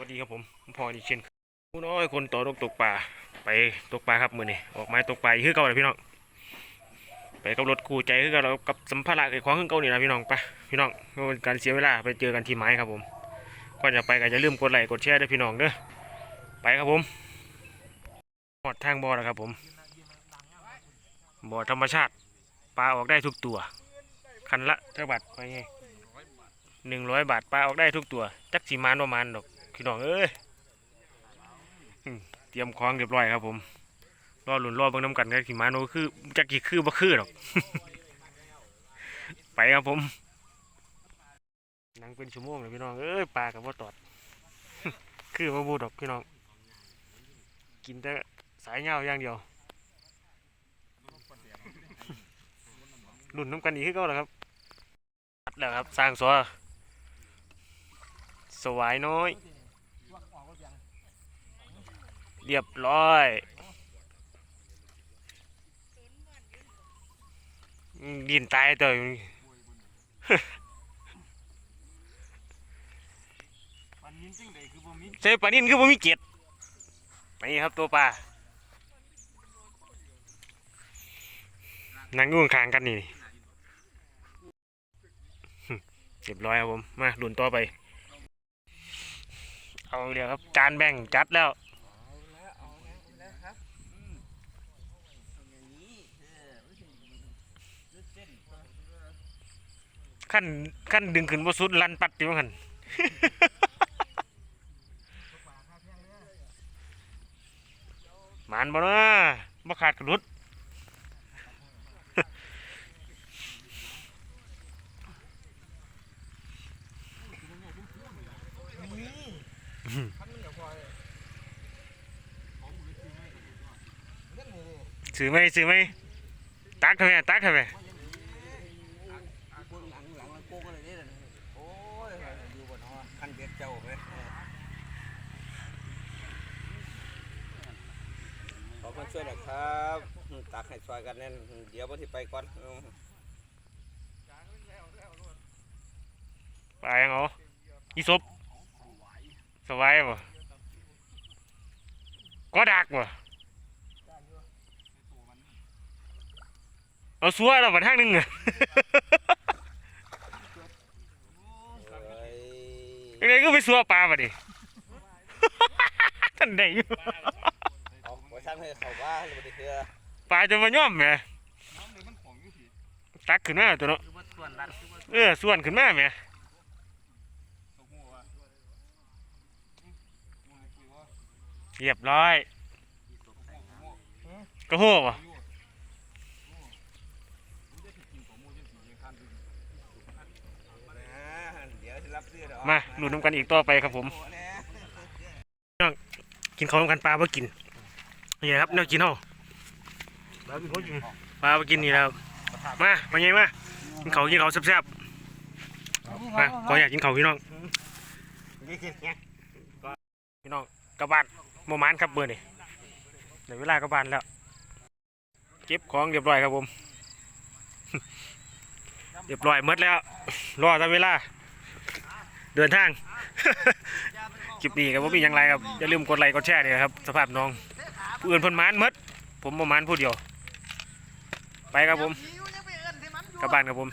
สวัสดีครับผมพ่อดีเช่นผู้น้อยคนต่อตกตกปลาไปตกปลาครับมือนี่ออกไม้ตกปลาคือเก่าเลยพี่น้องไปกับรถคู่ใจคือเก่าแล้วกับสัมภาระไอ้ของคือเก่านี่นะพี่น้องไปพี่น้องเป็นการเสียเวลาไปเจอกันที่ไม้ครับผมก่อนจะไปก็อย่าลืมกดไลค์กดแชร์ด้วยพี่น้องเด้อไปครับผมหอดทางบ่อแล้วครับผมบ่อธรรมชาติปลาออกได้ทุกตัว คันละเท่าบาทไปไงหนึ่งร้อยบาทปลาออกได้ทุกตัว จักสีมานประมาณดอก พี่น้องเอ้ยเตรียมของเรียบร้อยครับผมรอหลุนรอเบิ่งน้ำกันกันสีมานโนคือจักกี่คือบ่คือดอกไปครับผมนั่งเป็นชั่วโมงเลยพี่น้องเอ้ยปลากับว่าตอด คือมาบูดอกพี่น้อง กินแต่สายเงาอย่างเดียวหลุนน้ำกันอีกคือเก็แล้วครับแล้วครับสร้างสัวสวายน้อย เรียบร้อยดินตายตัวนนินสิ่งใช่ปลานินคือบ่มีเกล็ดนี่ครับตัวปลานั่งอยู่ข้างกันนี่เรียบร้อยครับผม มาดุนต่อไป เอาเดี๋ยวครับจานแบ่งจัดแล้ว ขั้นขั้นดึงขึ้นบ่สุดลันปัดอยู่ว่าหั่นหมานบ่เนาะบ่ขาดกระดุดซื้อไหมซื้อไหมตักทำไมตักทำไม หลังหลังมันโกงอะไรนี่โอ้ยอยู่บนหอคันเบ็ดเจ้าไปขอคนช่ วยหน่อยครับ ตักให้ช่วยกันแน่นเดี๋ยววันที่ไปก่อนปลายังเอาอีศบสบายบ่ก็ดักบ่เอาซัวแล้วบัดทางหนึงอะยังไงก็ไปซัวปลาบัดดิท่านได้อยู่เอาไว้ ช่างให้เขาว่าหรือบ่ได้คือปลาจะมาย่อมแหมตักขึ้นมาตัวเนาะ คือว่าส่วนรัดคือว่าเออส่วนขึ้นมาแหมเรียบร้อยก็โหบ่เดี๋ยวจะรับซื้อดอกมาหนุนน้ำกันอีกต่อไปครับผม กินข้าวน้ำกันปลาเพื่อกิน นี่นะครับแนวกินเฮาปลากินเขากินปลาเพื่อกินนี่นะครับมาไปไงมากินข้าวกินข้าวแซ่บๆมาขออยากกินข้าวพี่น้องพี่น้องกลับบ้านโมมานครับเบอร์นี่ในเวลากลับบ้านแล้ว เก็บของเรียบร้อยครับผมเรียบร้อยหมดแล้ว รอตามเวลา เดินทางคลิปนี้ครับผมมีอย่างไรครับ อย่าลืมกดไลค์กดแชร์ด้วยนะครับ สภาพน้อง ผู้อื่นเพ่นหมานหมดผมประมานผู้เดียว ไปครับผมกลับบ้านครับผม